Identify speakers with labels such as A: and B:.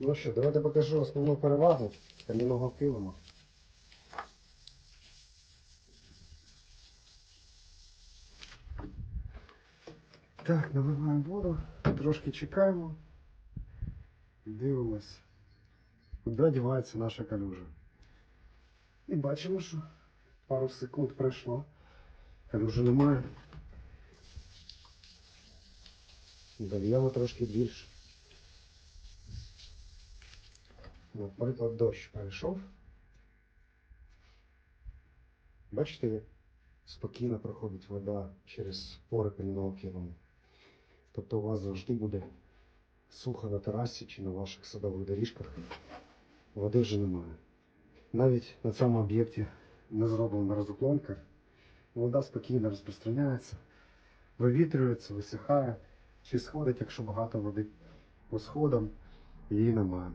A: Ну що, давайте покажу основну перевагу кам'яного килима. Так, наливаємо воду, трошки чекаємо. Дивимось, куди дівається наша калюжа. І бачимо, що пару секунд пройшло. Калюжі немає. Дольємо трошки більше. Наприклад, дощ перейшов. Бачите, спокійно проходить вода через пори кам'яного килиму. Тобто у вас завжди буде сухо на терасі чи на ваших садових доріжках. Води вже немає. Навіть на цьому об'єкті не зроблена розуклонка. Вода спокійно розпространяється, вивітрюється, висихає, чи сходить, якщо багато води. По сходам її немає.